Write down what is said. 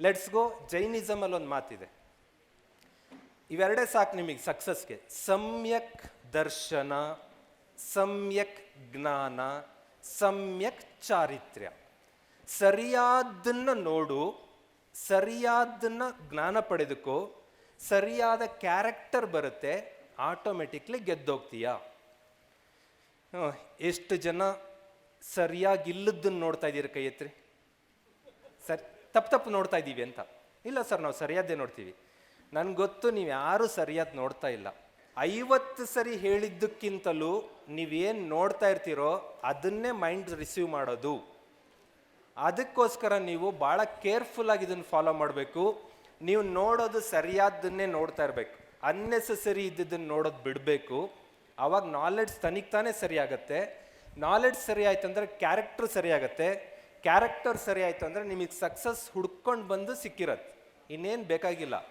Let's go ಜೈನಿಸಮಲ್ಲಿ ಒಂದು ಮಾತಿದೆ ಇವೆರಡೇ ಸಾಕು ನಿಮಗೆ ಸಕ್ಸಸ್ಗೆ ಸಮ್ಯಕ್ ದರ್ಶನ ಸಮ್ಯಕ್ ಜ್ಞಾನ ಸಮ್ಯಕ್ ಚಾರಿತ್ರ್ಯ ಸರಿಯಾದನ್ನ ನೋಡು ಸರಿಯಾದನ್ನ ಜ್ಞಾನ ಪಡೆದುಕೋ ಸರಿಯಾದ ಕ್ಯಾರೆಕ್ಟರ್ ಬರುತ್ತೆ ಆಟೋಮೆಟಿಕ್ಲಿ ಗೆದ್ದೋಗ್ತೀಯ ಎಷ್ಟು ಜನ ಸರಿಯಾಗಿಲ್ಲದನ್ನ ನೋಡ್ತಾ ಇದ್ದೀರಿ ಕೈ ಎತ್ರಿ ಸರಿ ತಪ್ಪು ತಪ್ಪು ನೋಡ್ತಾ ಇದ್ದೀವಿ ಅಂತ. ಇಲ್ಲ ಸರ್, ನಾವು ಸರಿಯಾದ್ದೇ ನೋಡ್ತೀವಿ. ನನ್ಗೆ ಗೊತ್ತು, ನೀವು ಯಾರು ಸರಿಯಾದ ನೋಡ್ತಾ ಇಲ್ಲ. ಐವತ್ತು ಸರಿ ಹೇಳಿದ್ದಕ್ಕಿಂತಲೂ ನೀವೇನು ನೋಡ್ತಾ ಇರ್ತೀರೋ ಅದನ್ನೇ ಮೈಂಡ್ ರಿಸೀವ್ ಮಾಡೋದು. ಅದಕ್ಕೋಸ್ಕರ ನೀವು ಭಾಳ ಕೇರ್ಫುಲ್ ಆಗಿ ಇದನ್ನು ಫಾಲೋ ಮಾಡಬೇಕು. ನೀವು ನೋಡೋದು ಸರಿಯಾದ್ದನ್ನೇ ನೋಡ್ತಾ ಇರಬೇಕು. ಅನ್ನೆಸೆಸರಿ ಇದ್ದಿದ್ದನ್ನು ನೋಡೋದು ಬಿಡಬೇಕು. ಆವಾಗ ನಾಲೆಡ್ಜ್ ತನಿಗೆ ತಾನೇ ಸರಿಯಾಗತ್ತೆ. ನಾಲೆಡ್ಜ್ ಸರಿ ಆಯ್ತು ಅಂದರೆ ಕ್ಯಾರೆಕ್ಟರ್ ಸರಿ ಆಗತ್ತೆ ಕ್ಯಾರೆಕ್ಟರ್ ಸರಿ ಆಯಿತು ಅಂದರೆ ನಿಮಗೆ ಸಕ್ಸಸ್ ಹುಡ್ಕೊಂಡು ಬಂದು ಸಿಕ್ಕಿರತ್ತೆ. ಇನ್ನೇನು ಬೇಕಾಗಿಲ್ಲ.